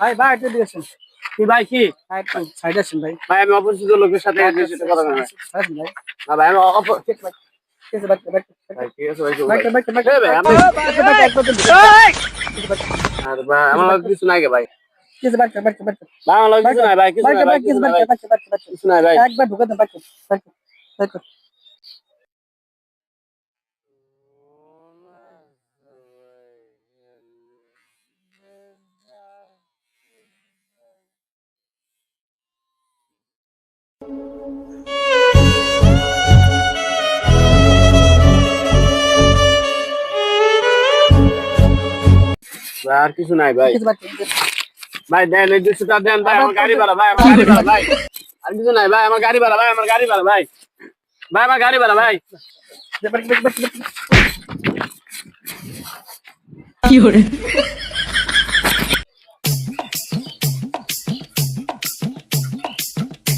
ভাই ভাই একটু দিয়েছেন কি ভাই কি সাইড আসেন ভাই ভাই আমি অপরিচিত লোকের সাথে কথা বলব না ভাই আমি অপ- ঠিক আছে ঠিক আছে ব্যাক ব্যাক ভাই, ঠিক আছে ভাই, চল ব্যাক ভাই। ব্যাক ব্যাক এই ভাই, আমি- আর ভাই, আমার কিছু নাই ভাই কিছু নাই ভাই, কিছু নাই ভাই, নাই ভাই। একবার ঢুকে দেন আর কিছু নাই ভাই। কিছু ব্যাক ভাই দেন এই দুশো টাকা দেন ভাই আমার গাড়ি ভাড়া ভাই আমার গাড়ি ভাড়া ভাই। আর কিছু নাই ভাই আমার গাড়ি ভাড়া ভাই আমার গাড়ি ভাড়া ভাই। ভাই আমার গাড়ি ভাড়া ভাই। ব্যাক ব্যাক ব্যাক কি ভাই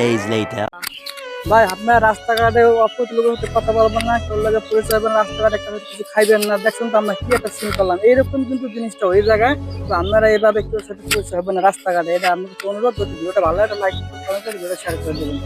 days later. ভাই, আপনার রাস্তাঘাটে অপরিচিত লোকের সাথে কথা বলবেন না, কেউ লাগে পুলিশ হবেন রাস্তাঘাটে কিছু খাইবেন না দেখুন তো আমরা কি একটা সিন করলাম। এইরকম কিন্তু জিনিসটা ওই জায়গায়, তো আপনারা এইভাবে কেউ সাথে পুলিশ হবেন না রাস্তাঘাটে। এটা আমি অনুরোধ করছি ভালো একটা লাইক কমেন্ট করে শেয়ার করে দেবেন।